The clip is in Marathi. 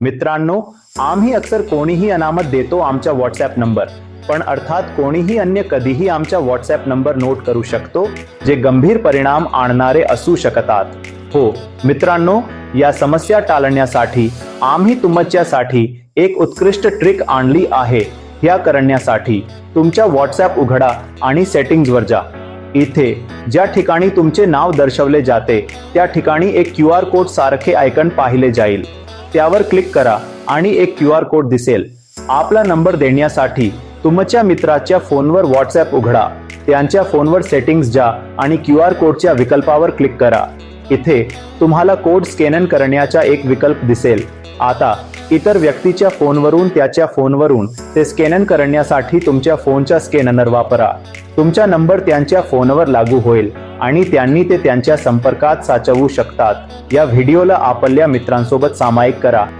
मित्रांनो आम्ही अक्सर कोणीही अनामत देतो आमचा व्हॉट्सॲप नंबर पण अर्थात कोणीही अन्य कधीही आमच्या व्हॉट्सॲप नंबर नोट करू शकतो जे गंभीर परिणाम आणणारे असू शकतात. हो मित्रांनो या समस्या टाळण्यासाठी आम्ही तुमच्यासाठी एक उत्कृष्ट ट्रिक आणली आहे. ह्या करण्यासाठी तुमच्या व्हॉट्सॲप उघडा आणि सेटिंग्जवर जा. इथे ज्या ठिकाणी तुमचे नाव दर्शवले जाते त्या ठिकाणी एक क्यू आर कोड सारखे आयकन पाहिले जाईल. त्यावर क्लिक करा आणि एक क्यू आर कोड दिसेल. आपला नंबर देण्यासाठी तुमच्या मित्राच्या फोनवर व्हॉट्सॲप उघडा. त्यांच्या फोनवर सेटिंग्ज जा आणि क्यू आर कोडच्या विकल्पावर क्लिक करा. इथे तुम्हाला कोड स्कॅनन करण्याचा एक विकल्प दिसेल. आता इतर व्यक्तीच्या फोनवरून त्याच्या फोनवरून ते स्कॅनन करण्यासाठी तुमच्या फोनच्या स्कॅनर वापरा. तुमचा नंबर त्यांच्या फोनवर लागू होईल. आणि त्यांनी ते त्यांच्या संपर्कात साचवू शकतात. या व्हिडिओला आपल्या मित्रांसोबत सामायिक करा.